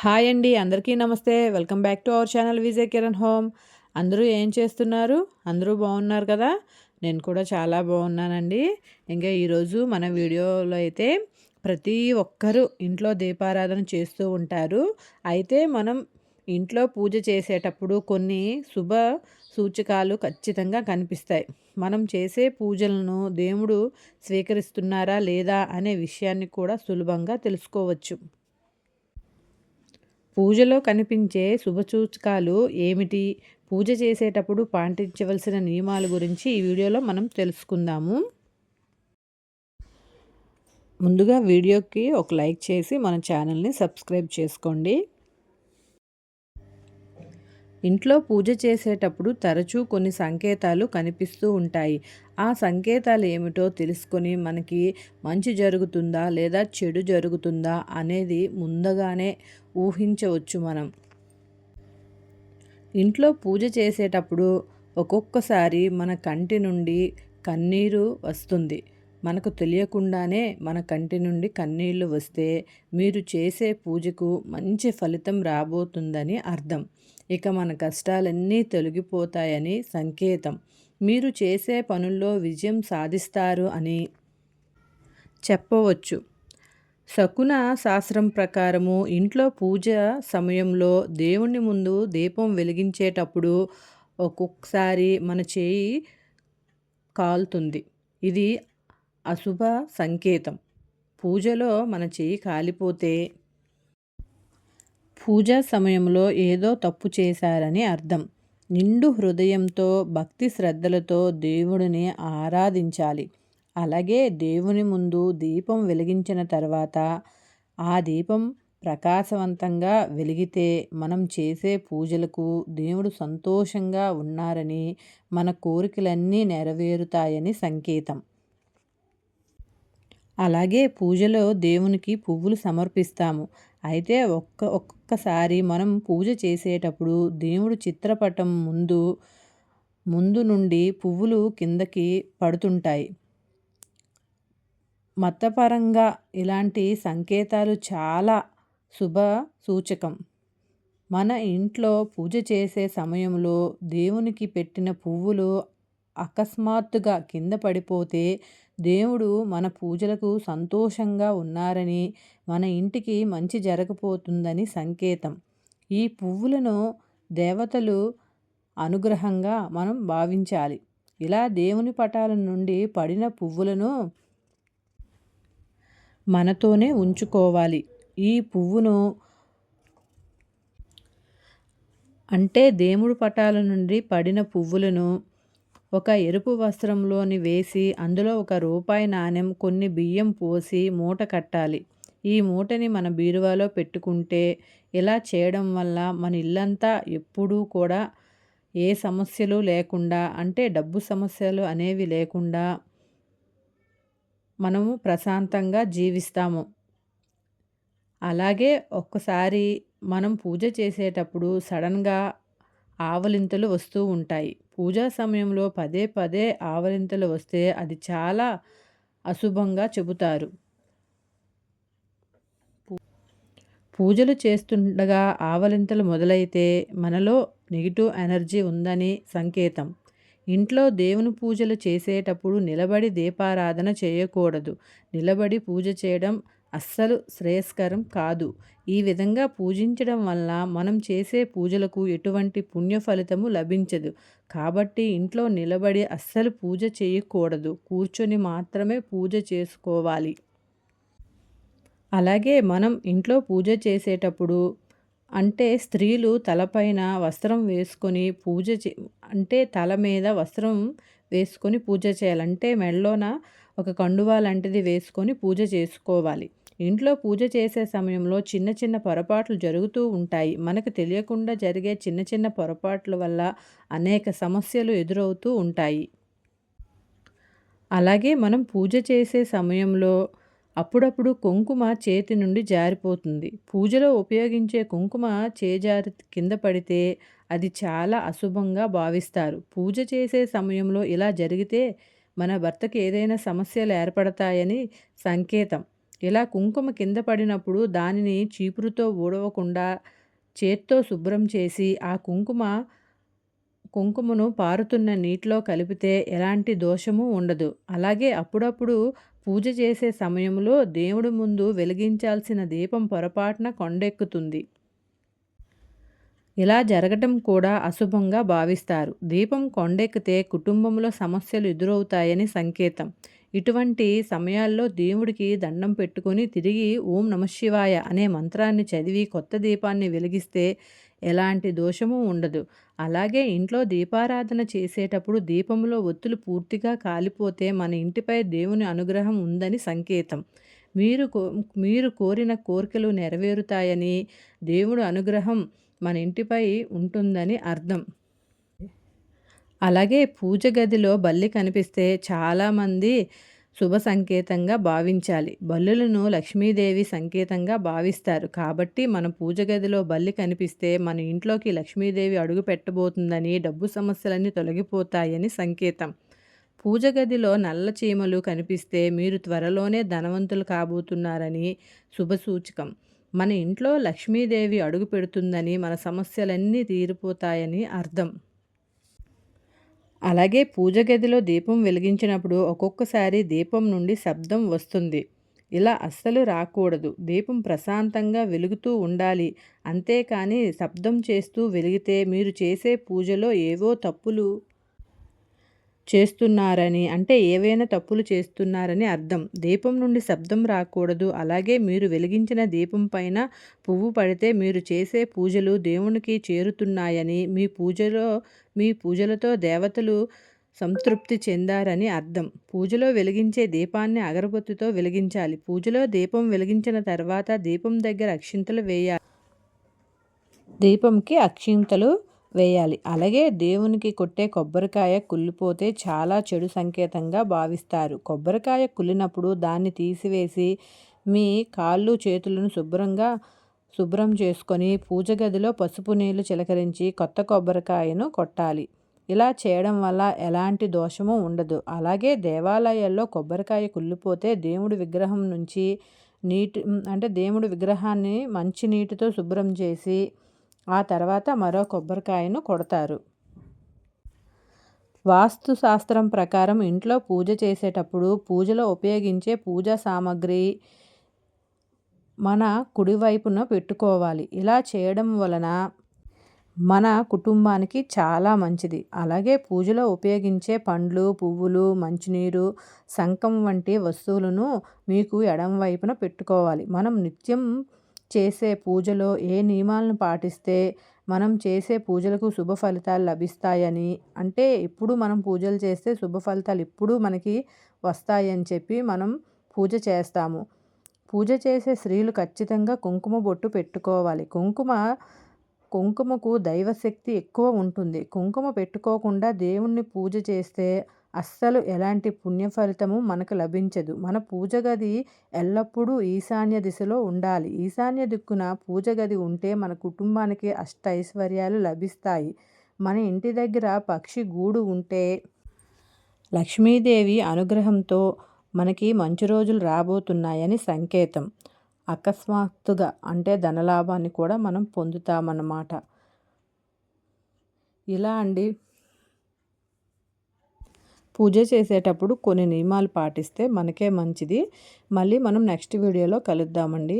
Hi అండి అందరికీ నమస్తే. Welcome back to our channel Vijay Kiran home. అందరూ ఏం చేస్తున్నారు? అందరూ బాగున్నారు కదా? నేను కూడా చాలా బాగున్నానండి. ఇంకా ఈరోజు మన వీడియోలో అయితే ప్రతి ఒక్కరూ ఇంట్లో దీపారాధన చేస్తూ ఉంటారు. అయితే మనం ఇంట్లో పూజ చేసేటప్పుడు కొన్ని శుభ సూచకాలు ఖచ్చితంగా కనిపిస్తాయి. మనం చేసే పూజలను దేవుడు స్వీకరిస్తున్నారా లేదా అనే విషయాన్ని కూడా సులభంగా తెలుసుకోవచ్చు. పూజలో కనిపించే శుభసూచకాలు ఏమిటి? పూజ చేసేటప్పుడు పాటించవలసిన నియమాల గురించి ఈ వీడియోలో మనం తెలుసుకుందాము. ముందుగా వీడియోకి ఒక లైక్ చేసి మన ఛానల్ని సబ్స్క్రైబ్ చేసుకోండి. ఇంట్లో పూజ చేసేటప్పుడు తరచూ కొన్ని సంకేతాలు కనిపిస్తూ ఉంటాయి. ఆ సంకేతాలు ఏమిటో తెలుసుకొని మనకి మంచి జరుగుతుందా లేదా చెడు జరుగుతుందా అనేది ముందుగానే ఊహించవచ్చు మనం. ఇంట్లో పూజ చేసేటప్పుడు ఒక్కొక్కసారి మన కంటి నుండి కన్నీరు వస్తుంది. మనకు తెలియకుండానే మన కంటి నుండి కన్నీళ్ళు వస్తే మీరు చేసే పూజకు మంచి ఫలితం రాబోతుందని అర్థం. ఇక మన కష్టాలన్నీ తొలగిపోతాయని సంకేతం. మీరు చేసే పనుల్లో విజయం సాధిస్తారు అని చెప్పవచ్చు. శకున శాస్త్రం ప్రకారము ఇంట్లో పూజ సమయంలో దేవుని ముందు దీపం వెలిగించేటప్పుడు ఒక్కొక్కసారి మన చేయి కాలుతుంది. ఇది అశుభ సంకేతం. పూజలో మన చేయి కాలిపోతే పూజా సమయంలో ఏదో తప్పు చేశారని అర్థం. నిండు హృదయంతో భక్తి శ్రద్ధలతో దేవుడిని ఆరాధించాలి. అలాగే దేవుని ముందు దీపం వెలిగించిన తర్వాత ఆ దీపం ప్రకాశవంతంగా వెలిగితే మనం చేసే పూజలకు దేవుడు సంతోషంగా ఉన్నారని మన కోరికలన్నీ నెరవేరుతాయని సంకేతం. అలాగే పూజలో దేవునికి పువ్వులు సమర్పిస్తాము. అయితే ఒక్క ఒక్కొక్కసారి మనం పూజ చేసేటప్పుడు దేవుడు చిత్రపటం ముందు ముందు నుండి పువ్వులు కిందకి పడుతుంటాయి. మతపరంగా ఇలాంటి సంకేతాలు చాలా శుభ సూచకం. మన ఇంట్లో పూజ చేసే సమయంలో దేవునికి పెట్టిన పువ్వులు అకస్మాత్తుగా కింద పడిపోతే దేవుడు మన పూజలకు సంతోషంగా ఉన్నారని మన ఇంటికి మంచి జరగపోతుందని సంకేతం. ఈ పువ్వులను దేవతలు అనుగ్రహంగా మనం భావించాలి. ఇలా దేవుని పటాల నుండి పడిన పువ్వులను మనతోనే ఉంచుకోవాలి. ఈ పువ్వును అంటే దేవుడి పటాల నుండి పడిన పువ్వులను ఒక ఎరుపు వస్త్రంలోని వేసి అందులో ఒక రూపాయి నాణెం కొన్ని బియ్యం పోసి మూట కట్టాలి. ఈ మూటని మన బీరువాలో పెట్టుకుంటే ఇలా చేయడం వల్ల మన ఇల్లంతా ఎప్పుడూ కూడా ఏ సమస్యలు లేకుండా అంటే డబ్బు సమస్యలు అనేవి లేకుండా మనము ప్రశాంతంగా జీవిస్తాము. అలాగే ఒక్కసారి మనం పూజ చేసేటప్పుడు సడన్గా ఆవలింతలు వస్తూ ఉంటాయి. పూజా సమయంలో పదే పదే ఆవలింతలు వస్తే అది చాలా అశుభంగా చెబుతారు. పూజలు చేస్తుండగా ఆవలింతలు మొదలైతే మనలో నెగిటివ్ ఎనర్జీ ఉందని సంకేతం. ఇంట్లో దేవుని పూజలు చేసేటప్పుడు నిలబడి దీపారాధన చేయకూడదు. నిలబడి పూజ చేయడం అస్సలు శ్రేయస్కరం కాదు. ఈ విధంగా పూజించడం వల్ల మనం చేసే పూజలకు ఎటువంటి పుణ్య ఫలితము లభించదు. కాబట్టి ఇంట్లో నిలబడి అస్సలు పూజ చేయకూడదు. కూర్చొని మాత్రమే పూజ చేసుకోవాలి. అలాగే మనం ఇంట్లో పూజ చేసేటప్పుడు అంటే స్త్రీలు తలపైన వస్త్రం వేసుకొని పూజ చే అంటే తల మీద వస్త్రం వేసుకొని పూజ చేయాలి. అంటే మెడలోన ఒక కండువా లాంటిది వేసుకొని పూజ చేసుకోవాలి. ఇంట్లో పూజ చేసే సమయంలో చిన్న చిన్న పొరపాట్లు జరుగుతూ ఉంటాయి. మనకు తెలియకుండా జరిగే చిన్న చిన్న పొరపాట్ల వల్ల అనేక సమస్యలు ఎదురవుతూ ఉంటాయి. అలాగే మనం పూజ చేసే సమయంలో అప్పుడప్పుడు కుంకుమ చేతి నుండి జారిపోతుంది. పూజలో ఉపయోగించే కుంకుమ చేజారి కింద పడితే అది చాలా అశుభంగా భావిస్తారు. పూజ చేసే సమయంలో ఇలా జరిగితే మన భర్తకి ఏదైనా సమస్యలు ఏర్పడతాయని సంకేతం. ఇలా కుంకుమ కింద పడినప్పుడు దానిని చీపురుతో ఊడవకుండా చేత్తో శుభ్రం చేసి ఆ కుంకుమ కుంకుమను పారుతున్న నీటిలో కలిపితే ఎలాంటి దోషము ఉండదు. అలాగే అప్పుడప్పుడు పూజ చేసే సమయంలో దేవుడి ముందు వెలిగించాల్సిన దీపం పొరపాటున కొండెక్కుతుంది. ఇలా జరగటం కూడా అశుభంగా భావిస్తారు. దీపం కొండెక్కితే కుటుంబంలో సమస్యలు ఎదురవుతాయని సంకేతం. ఇటువంటి సమయాల్లో దేవుడికి దండం పెట్టుకొని తిరిగి ఓం నమశివాయ అనే మంత్రాన్ని చదివి కొత్త దీపాన్ని వెలిగిస్తే ఎలాంటి దోషము ఉండదు. అలాగే ఇంట్లో దీపారాధన చేసేటప్పుడు దీపంలో ఒత్తులు పూర్తిగా కాలిపోతే మన ఇంటిపై దేవుని అనుగ్రహం ఉందని సంకేతం. మీరు కో మీరు కోరిన కోరికలు నెరవేరుతాయని దేవుడు అనుగ్రహం మన ఇంటిపై ఉంటుందని అర్థం. అలాగే పూజ గదిలో బల్లి కనిపిస్తే చాలామంది శుభ సంకేతంగా భావించాలి. బల్లులను లక్ష్మీదేవి సంకేతంగా భావిస్తారు. కాబట్టి మన పూజ గదిలో బల్లి కనిపిస్తే మన ఇంట్లోకి లక్ష్మీదేవి అడుగు పెట్టబోతుందని డబ్బు సమస్యలన్నీ తొలగిపోతాయని సంకేతం. పూజ గదిలో నల్ల చీమలు కనిపిస్తే మీరు త్వరలోనే ధనవంతులు కాబోతున్నారని శుభసూచకం మన ఇంట్లో లక్ష్మీదేవి అడుగు పెడుతుందని మన సమస్యలన్నీ తీరిపోతాయని అర్థం. అలాగే పూజ గదిలో దీపం వెలిగించినప్పుడు ఒక్కొక్కసారి దీపం నుండి శబ్దం వస్తుంది. ఇలా అస్సలు రాకూడదు. దీపం ప్రశాంతంగా వెలుగుతూ ఉండాలి. అంతేకాని శబ్దం చేస్తూ వెలిగితే మీరు చేసే పూజలో ఏవో తప్పులు చేస్తున్నారని అంటే ఏవైనా తప్పులు చేస్తున్నారని అర్థం. దీపం నుండి శబ్దం రాకూడదు. అలాగే మీరు వెలిగించిన దీపం పైన పువ్వు పడితే మీరు చేసే పూజలు దేవునికి చేరుతున్నాయని మీ పూజలో మీ పూజలతో దేవతలు సంతృప్తి చెందారని అర్థం. పూజలో వెలిగించే దీపాన్ని అగరబత్తితో వెలిగించాలి. పూజలో దీపం వెలిగించిన తర్వాత దీపం దగ్గర అక్షింతలు వేయాలి. దీపంకి అక్షింతలు వేయాలి. అలాగే దేవునికి కొట్టే కొబ్బరికాయ కుళ్ళిపోతే చాలా చెడు సంకేతంగా భావిస్తారు. కొబ్బరికాయ కుళ్ళినప్పుడు దాన్ని తీసివేసి మీ కాళ్ళు చేతులను శుభ్రంగా శుభ్రం చేసుకొని పూజ గదిలో పసుపు నీళ్ళు చిలకరించి కొత్త కొబ్బరికాయను కొట్టాలి. ఇలా చేయడం వల్ల ఎలాంటి దోషము ఉండదు. అలాగే దేవాలయాల్లో కొబ్బరికాయ కుళ్ళిపోతే దేవుడి విగ్రహం నుంచి నీటి అంటే దేవుడి విగ్రహాన్ని మంచి నీటితో శుభ్రం చేసి ఆ తర్వాత మరో కొబ్బరికాయను కొడతారు. వాస్తు శాస్త్రం ప్రకారం ఇంట్లో పూజ చేసేటప్పుడు పూజలో ఉపయోగించే పూజా సామాగ్రి మన కుడివైపున పెట్టుకోవాలి. ఇలా చేయడం వలన మన కుటుంబానికి చాలా మంచిది. అలాగే పూజలో ఉపయోగించే పండ్లు పువ్వులు మంచినీరు శంఖం వంటి వస్తువులను మీకు ఎడం వైపున పెట్టుకోవాలి. మనం నిత్యం చేసే పూజలో ఏ నియమాలను పాటిస్తే మనం చేసే పూజలకు శుభ ఫలితాలు లభిస్తాయని? అంటే ఇప్పుడు మనం పూజలు చేస్తే శుభ ఫలితాలు ఇప్పుడు మనకి వస్తాయని చెప్పి మనం పూజ చేస్తాము. పూజ చేసే స్త్రీలు ఖచ్చితంగా కుంకుమ బొట్టు పెట్టుకోవాలి. కుంకుమ కుంకుమకు దైవశక్తి ఎక్కువ ఉంటుంది. కుంకుమ పెట్టుకోకుండా దేవుణ్ణి పూజ చేస్తే అస్సలు ఎలాంటి పుణ్య ఫలితము మనకు లభించదు. మన పూజ గది ఎల్లప్పుడూ ఈశాన్య దిశలో ఉండాలి. ఈశాన్య దిక్కున పూజ గది ఉంటే మన కుటుంబానికి అష్ట ఐశ్వర్యాలు లభిస్తాయి. మన ఇంటి దగ్గర పక్షి గూడు ఉంటే లక్ష్మీదేవి అనుగ్రహంతో మనకి మంచి రోజులు రాబోతున్నాయని సంకేతం. అకస్మాత్తుగా అంటే ధనలాభాన్ని కూడా మనం పొందుతామన్నమాట. ఇలా అండి. పూజ చేసేటప్పుడు కొన్ని నియమాలు పాటిస్తే మనకే మంచిది. మళ్ళీ మనం నెక్స్ట్ వీడియోలో కలుద్దామండి.